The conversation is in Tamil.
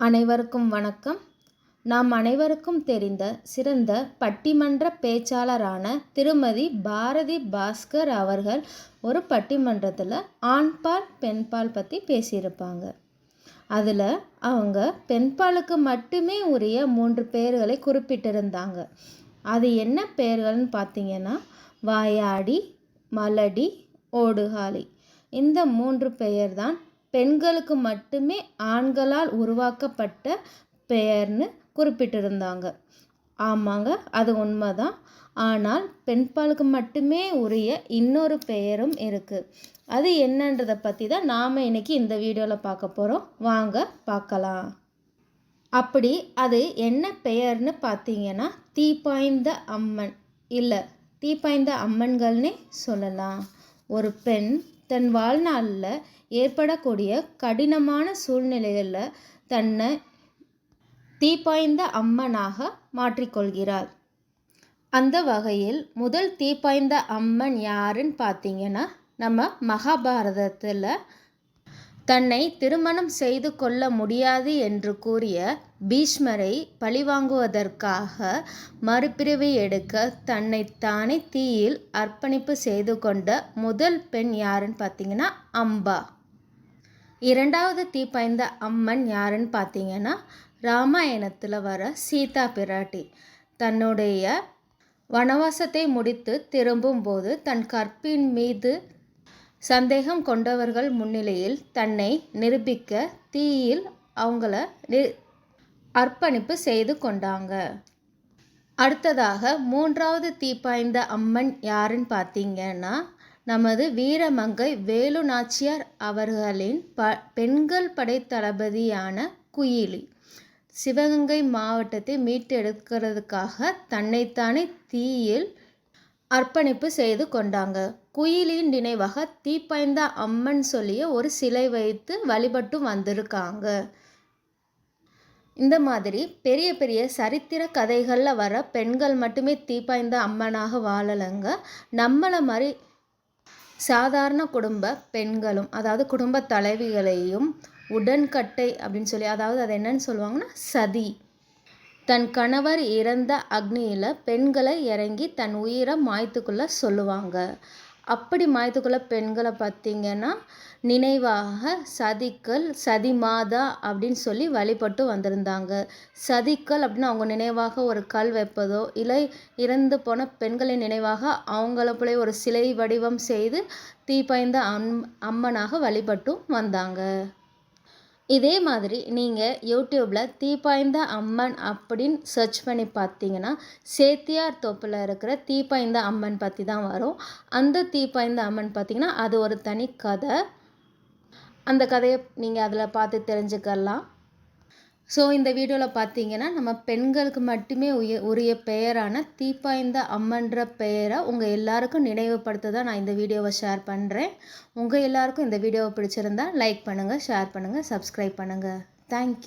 அனைவருக்கும் வணக்கம். நாம் அனைவருக்கும் தெரிந்த சிறந்த பட்டிமன்ற பேச்சாளரான திருமதி பாரதி பாஸ்கர் அவர்கள் ஒரு பட்டிமன்றத்தில் ஆண்பால் பெண்பால் பற்றி பேசியிருப்பாங்க. அதில் அவங்க பெண்பாலுக்கு மட்டுமே உரிய மூன்று பெயர்களை குறிப்பிட்டிருந்தாங்க. அது என்ன பெயர்கள்னு பார்த்தீங்கன்னா வாயாடி மலடி ஓடுகாலி. இந்த மூன்று பெயர்தான் பெண்களுக்கு மட்டுமே ஆண்களால் உருவாக்கப்பட்ட பெயர்னு குறிப்பிட்டிருந்தாங்க. ஆமாங்க அது உண்மைதான். ஆனால் பெண்பாலுக்கு மட்டுமே உரிய இன்னொரு பெயரும் இருக்குது அது என்னன்றதை பற்றி தான் நாம் இன்னைக்கு இந்த வீடியோவில் பார்க்க போகிறோம் வாங்க பார்க்கலாம். அப்படி அது என்ன பெயர்னு பார்த்தீங்கன்னா தீப்பாய்ந்த அம்மன். இல்லை தீப்பாய்ந்த அம்மன்கள்னே சொல்லலாம். ஒரு பெண் தன் வாழ்நாளில் ஏற்படக்கூடிய கடினமான சூழ்நிலைகளில் தன்னை தீப்பாய்ந்த அம்மனாக மாற்றிக்கொள்கிறார் அந்த வகையில் முதல் தீப்பாய்ந்த அம்மன் யாருன்னு பார்த்தீங்கன்னா நம்ம மகாபாரதத்தில் தன்னை திருமணம் செய்து கொள்ள முடியாது என்று கூறிய பீஷ்மரை பழிவாங்குவதற்காக மறுபிரிவை எடுக்க தன்னைத்தானே தீயில் அர்ப்பணிப்பு செய்து கொண்ட முதல் பெண் யாருன்னு பார்த்தீங்கன்னா அம்பா. இரண்டாவது தீ பாய்ந்த அம்மன் யாருன்னு பார்த்தீங்கன்னா ராமாயணத்தில் வர சீதா பிராட்டி. தன்னுடைய வனவாசத்தை முடித்து திரும்பும்போது தன் கற்பின் மீது சந்தேகம் கொண்டவர்கள் முன்னிலையில் தன்னை நிரூபிக்க தீயில் அவங்கள அர்ப்பணிப்பு செய்து கொண்டாங்க. அடுத்ததாக மூன்றாவது தீப்பாய்ந்த அம்மன் யாருன்னு பார்த்தீங்கன்னா நமது வீரமங்கை வேலு நாச்சியார் அவர்களின் ப பெண்கள் படை தளபதியான குயிலி. சிவகங்கை மாவட்டத்தை மீட்டெடுக்கிறதுக்காக தன்னைத்தானே தீயில் அர்ப்பணிப்பு செய்து கொண்டாங்க. குயிலின் நினைவாக தீப்பாய்ந்த அம்மன் சொல்லிய ஒரு சிலை வைத்து வழிபட்டு வந்திருக்காங்க. இந்த மாதிரி பெரிய பெரிய சரித்திர கதைகளில் வர பெண்கள் மட்டுமே தீப்பாய்ந்த அம்மனாக வாழலைங்க. நம்மளை மாதிரி சாதாரண குடும்ப பெண்களும் அதாவது குடும்ப தலைவிகளையும் உடன்கட்டை அப்படின்னு சொல்லி அதாவது அது என்னன்னு சொல்லுவாங்கன்னா சதி. தன் கணவர் இறந்த அக்னியில் பெண்களை இறங்கி தன் உயிரை மாய்த்துக்குள்ள சொல்லுவாங்க. அப்படி மாய்த்துக்குள்ள பெண்களை பார்த்திங்கன்னா நினைவாக சதிக்கல் சதிமாதா அப்படின்னு சொல்லி வழிபட்டு வந்திருந்தாங்க. சதிக்கல் அப்படின்னு அவங்க நினைவாக ஒரு கல் வைப்பதோ இல்லை இறந்து போன பெண்களின் நினைவாக அவங்கள போல ஒரு சிலை வடிவம் செய்து தீப்பாய்ந்த அம் அம்மனாக வழிபட்டும் வந்தாங்க. இதே மாதிரி நீங்கள் யூடியூப்பில் தீப்பாய்ந்த அம்மன் அப்படின்னு சர்ச் பண்ணி பார்த்தீங்கன்னா சேத்தியார் தோப்பில் இருக்கிற தீப்பாய்ந்த அம்மன் பற்றி தான் வரும். அந்த தீப்பாய்ந்த அம்மன் பார்த்திங்கன்னா அது ஒரு தனி கதை. அந்த கதையை நீங்கள் அதில் பார்த்து தெரிஞ்சுக்கலாம். ஸோ இந்த வீடியோவில் பார்த்தீங்கன்னா நம்ம பெண்களுக்கு மட்டுமே உய உரிய பெயரான தீப்பாய்ந்த அம்மன்ற பெயரை உங்கள் எல்லாருக்கும் நினைவுபடுத்த தான் நான் இந்த வீடியோவை ஷேர் பண்ணுறேன் உங்கள் எல்லாருக்கும் இந்த வீடியோவை பிடிச்சிருந்தா லைக் பண்ணுங்கள் ஷேர் பண்ணுங்கள் சப்ஸ்கிரைப் பண்ணுங்கள் தேங்க்யூ